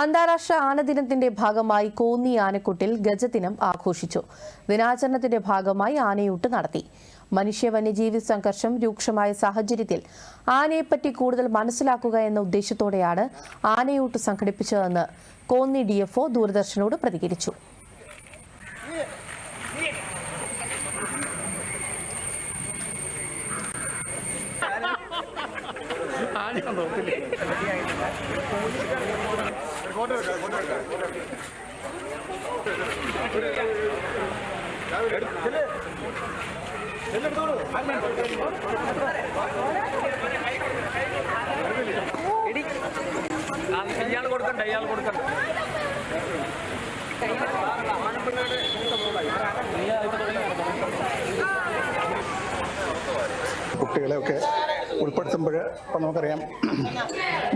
അന്താരാഷ്ട്ര ആനദിനത്തിന്റെ ഭാഗമായി കോന്നി ആനക്കുട്ടിൽ ഗജദിനം ആഘോഷിച്ചു. ദിനാചരണത്തിന്റെ ഭാഗമായി ആനയൂട്ട് നടത്തി. മനുഷ്യ വന്യജീവി സംഘർഷം രൂക്ഷമായ സാഹചര്യത്തിൽ ആനയെപ്പറ്റി കൂടുതൽ മനസ്സിലാക്കുക എന്ന ഉദ്ദേശത്തോടെയാണ് ആനയൂട്ട് സംഘടിപ്പിച്ചതെന്ന് കോന്നി ഡിഎഫ്ഒ ദൂരദർശനോട് പ്രതികരിച്ചു. ഇയാൾ കൊടുക്കണ്ട ഇയാൾ കൊടുക്കണ്ട കുട്ടികളെയൊക്കെ ഉൾപ്പെടുത്തുമ്പോൾ ഇപ്പം നമുക്കറിയാം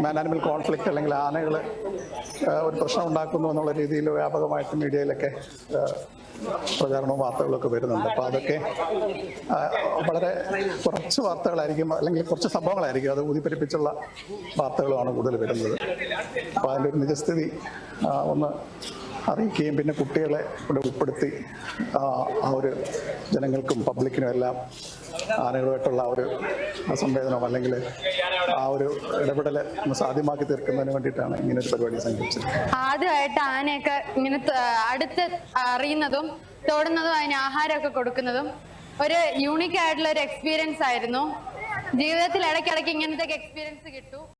മാൻ ആനിമൽ കോൺഫ്ലിക്റ്റ് അല്ലെങ്കിൽ ആനകൾ ഒരു പ്രശ്നം ഉണ്ടാക്കുന്നു എന്നുള്ള രീതിയിൽ വ്യാപകമായിട്ട് മീഡിയയിലൊക്കെ പ്രചാരണവും വാർത്തകളൊക്കെ വരുന്നുണ്ട്. അപ്പോൾ അതൊക്കെ വളരെ കുറച്ച് വാർത്തകളായിരിക്കും അല്ലെങ്കിൽ കുറച്ച് സംഭവങ്ങളായിരിക്കും അത് ഊതിപ്പെരിപ്പിച്ചുള്ള വാർത്തകളുമാണ് കൂടുതൽ വരുന്നത്. അപ്പോൾ അതിന്റെ ഒരു നിജസ്ഥിതി ഒന്ന് അറിയിക്കുകയും പിന്നെ കുട്ടികളെ ഇവിടെ ഉൾപ്പെടുത്തി ആ ഒരു ജനങ്ങൾക്കും പബ്ലിക്കിനും എല്ലാം ആനകളുമായിട്ടുള്ള ഒരു സംവേദനം അല്ലെങ്കിൽ ആ ഒരു ഇടപെടൽ സാധ്യമാക്കി തീർക്കുന്നതിന് വേണ്ടിയിട്ടാണ് ഇങ്ങനെ ഒരു പരിപാടി സംഘടിപ്പിച്ചത് ആദ്യമായിട്ട് ആനയൊക്കെ ഇങ്ങനെ അടുത്ത് അറിയുന്നതും തൊടുന്നതും അതിന് ആഹാരമൊക്കെ കൊടുക്കുന്നതും ഒരു യൂണിക് ആയിട്ടുള്ള ഒരു എക്സ്പീരിയൻസ് ആയിരുന്നു. ജീവിതത്തിൽ ഇടയ്ക്കിടയ്ക്ക് ഇങ്ങനത്തെ എക്സ്പീരിയൻസ് കിട്ടും.